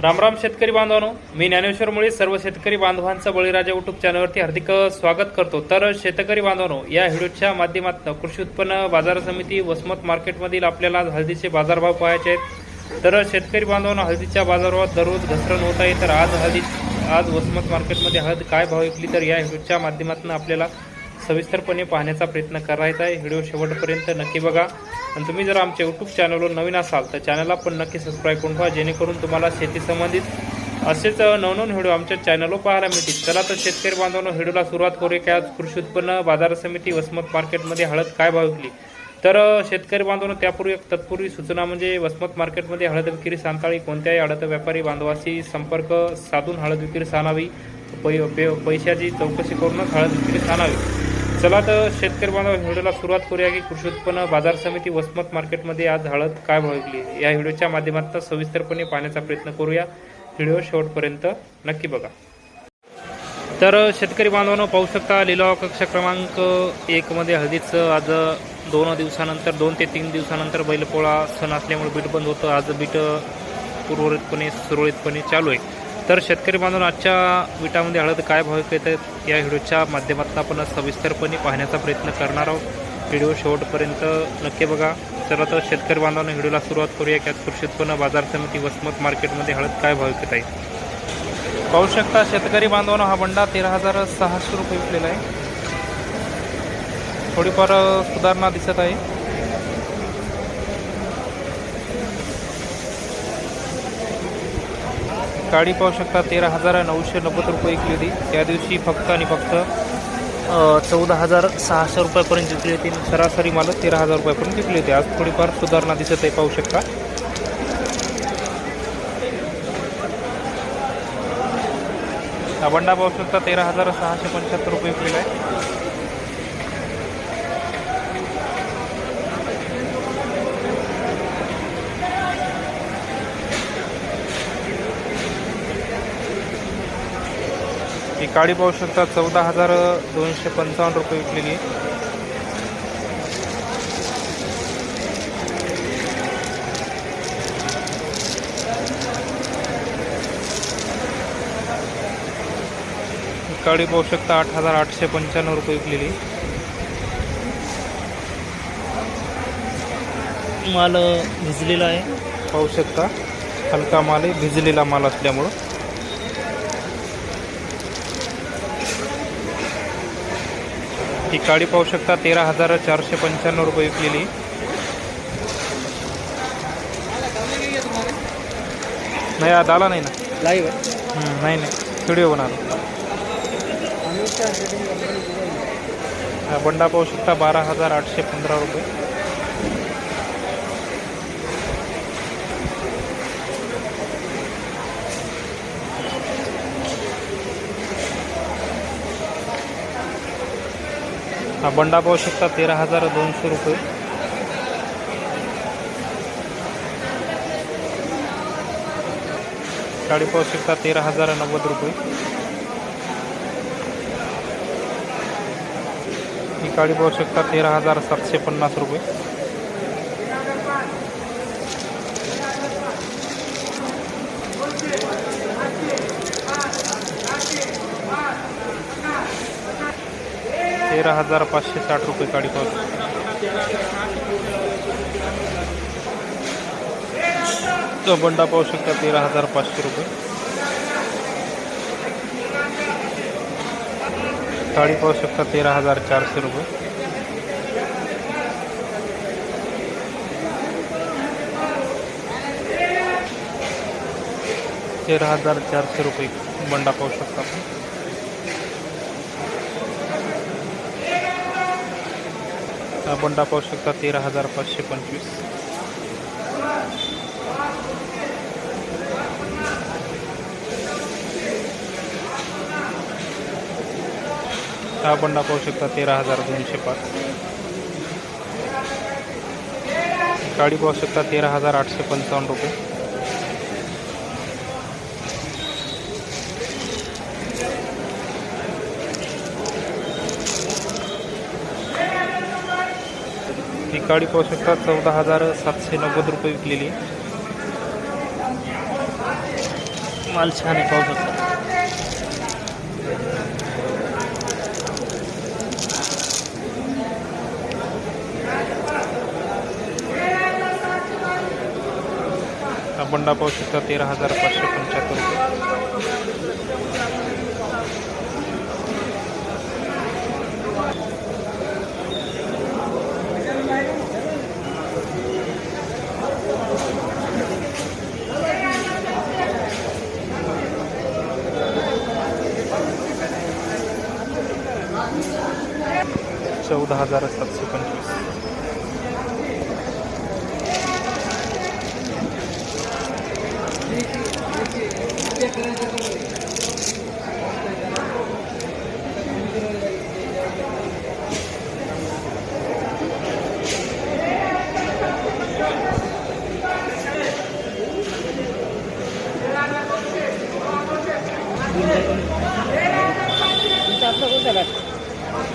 रामराम शेतकरी बांधवांनो. मी ज्ञानेश्वर मुळे सर्व शेतकरी बांधवांचं बळीराजा युट्यूब चॅनलवरती हार्दिक स्वागत करतो. तर शेतकरी बांधवांनो या व्हिडिओच्या माध्यमातून कृषी उत्पन्न बाजार समिती वसमत मार्केटमधील आपल्याला हळदीचे बाजारभाव पाहायचे आहेत. तर शेतकरी बांधवांना हळदीच्या बाजारभावात दररोज घसरण होत आहे. तर आज हळदी आज वसमत मार्केटमध्ये हळद काय भाव विकली तर या व्हिडिओच्या माध्यमातून आपल्याला सविस्तरपणे पाहण्याचा प्रयत्न करायचा आहे. व्हिडिओ शेवटपर्यंत नक्की बघा. आणि तुम्ही जर आमच्या यूट्यूब चॅनलवर नवीन असाल तर चॅनलला पण नक्की सबस्क्राईब करून ठेवा जेणेकरून तुम्हाला शेतीसंबंधित असेच नवनवन व्हिडिओ आमच्या चॅनलवर पाहायला मिळतील. चला तर शेतकरी बांधवनं व्हिडिओला सुरुवात करूया की आज कृषी उत्पन्न बाजार समिती वसमत मार्केटमध्ये हळद काय भाव विकली? तर शेतकरी बांधवांनो त्यापूर्वी एक तत्पूर्वी सूचना म्हणजे वसमत मार्केटमध्ये हळद विक्री सांताळी कोणत्याही हळद व्यापारी बांधवाशी संपर्क साधून हळद विक्री सांगावी पै पे- पैशाची चौकशी करूनच हळद विक्री सांगावी चला तर शेतकरी बांधव व्हिडिओला सुरुवात करूया की कृषी उत्पन्न बाजार समिती वसमत मार्केटमध्ये आज हळद काय भाव विकली या व्हिडिओच्या माध्यमातून सविस्तरपणे पाहण्याचा प्रयत्न करूया. व्हिडिओ शेवटपर्यंत नक्की बघा. तर शेतकरी बांधवांनो पाहू शकता लिलाव कक्ष क्रमांक एकमध्ये हळदीचं आज दोन दिवसानंतर दोन ते तीन दिवसानंतर बैलपोळा सण असल्यामुळे बीट बंद होतं. आज बीट पूर्वरितपणे सुरळीतपणे चालू आहे. तर शेतकरी बांधून आजच्या विटामध्ये हळद काय भाव आहेत या व्हिडिओच्या माध्यमातून आपण सविस्तरपणे पाहण्याचा प्रयत्न करणार आहोत. व्हिडिओ शेवटपर्यंत नक्की बघा. चला तर शेतकरी बांधवांना व्हिडिओला सुरुवात करूया. की आज कृषी उत्पन्न बाजार समिती वसमत मार्केटमध्ये हळद काय भाव येत आहे पाहू शकता शेतकरी बांधवांना हा बंडा तेरा हजार सहाशे रुपये विकलेला आहे. थोडीफार सुधारणा दिसत आहे. गाडी पाहू शकता तेरा हजार नऊशे नव्वद रुपये विकली होती. त्या दिवशी फक्त आणि फक्त चौदा हजार सहाशे रुपयापर्यंत विकली होती. सरासरी माल तेरा हजार रुपयापर्यंत विकली होती. आज थोडीफार सुधारणा दिसत आहे पाहू शकता. हा बंडा पाहू शकता तेरा हजार सहाशे पंच्याहत्तर रुपये विकलेला आहे. काळी पाहू शकता चौदा हजार दोनशे पंचावन्न रुपये विकलेली. आहे काळी पाहू शकता आठ हजार आठशे पंच्याण्णव रुपये विकलेली. माल भिजलेला आहे. पाहू शकता. हलका माल आहे भिजलेला माल असल्यामुळं. ही काळी पाहू शकता तेरा हजार चारशे पंच्याण्णव रुपये विकलेली. नाही आज आला नाही ना? लाईव्ह नाही नाही. व्हिडिओ बनवला हा बंडा पाहू शकता बारा हजार आठशे पंधरा रुपये. हा बंडा पाहू शकता तेरा हजार दोनशे रुपये. साडी पाहू शकता तेरा हजार नव्वद रुपये. ही काळी पाहू शकता तेरा हजार सातशे पन्नास रुपये. तेरा हज़ार पाचशे साठ रुपये काळी पाहू तो बंडा पाहू शकता तेरा हज़ार पाचशे रुपये. साडी पाहू शकता तेरा हज़ार चारशे रुपये. तेरा हज़ार चारशे रुपये बंडा पाहू शकता आपण. हा बंडा पाहू शकता तेरा हजार पाचशे पंचवीस. हा बंडा पाहू शकता तेरा हजार दोनशे पाच. काळी पाहू शकता तेरा हजार आठशे पंचावन्न रुपये. ही काळी पाहू शकता. चौदा हजार सातशे नव्वद रुपये विकलेली माल छान आहे पाहू शकता. बंडा पाहू शकता तेरा हजार पाचशे पंच्याहत्तर रुपये. चौदा हजार सातशे पंचवीस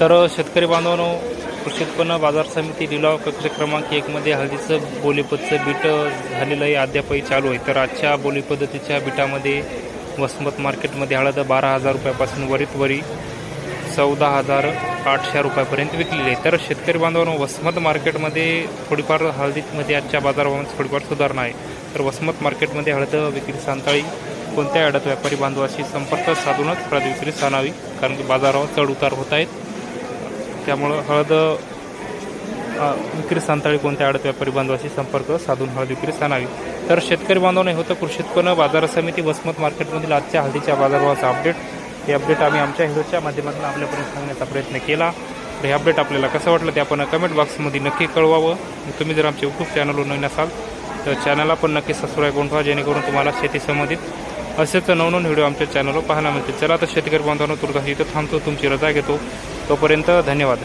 तर शेतकरी बांधवांनो कृषी उत्पन्न बाजार समिती लिलाव कक्ष क्रमांक एकमध्ये हळदीचं बोलीपदचं बीट झालेलं आहे. अद्यापही चालू आहे. तर आजच्या बोली पद्धतीच्या बिटामध्ये वसमत मार्केटमध्ये हळद बारा हजार रुपयापासून वरीत वरी चौदा हजार आठशे रुपयापर्यंत विकलेली आहे. तर शेतकरी बांधवांनो वसमत मार्केटमध्ये थोडीफार हळदीमध्ये आजच्या बाजारभावात थोडीफार सुधारणा आहे. तर वसमत मार्केटमध्ये हळद विक्री सांताळी कोणत्या अडत व्यापारी बांधवाशी संपर्क साधूनच हळद विक्री कारण की बाजारावर चढ उतार होत आहेत. त्यामुळं हळद विक्री सांताळी कोणत्या आडत व्यापारी बांधवाशी संपर्क साधून हळद विक्री सानावी तर शेतकरी बांधवांनी होतं कृषी उत्पन्न बाजार समिती वसमत मार्केटमधील आजच्या हळदीच्या बाजारभावाचा अपडेट हे अपडेट आम्ही आमच्या व्हिडिओच्या माध्यमातून आपल्यापर्यंत सांगण्याचा प्रयत्न केला. तर हे अपडेट आपल्याला कसं वाटलं ते आपण कमेंट बॉक्समध्ये नक्की कळवावं. तुम्ही जर आमच्या यूट्यूब चॅनलवर नवीन असाल तर चॅनलला पण नक्की सबस्क्राईब करून ठेवा जेणेकरून तुम्हाला शेती संबंधित असेच नवनवीन व्हिडिओ आमच्या चॅनलवर पाहायला मिळते चला तर शेतकरी बांधवांना तुर्तास इथं थांबतो. तुमची रजा घेतो. तोपर्यंत धन्यवाद.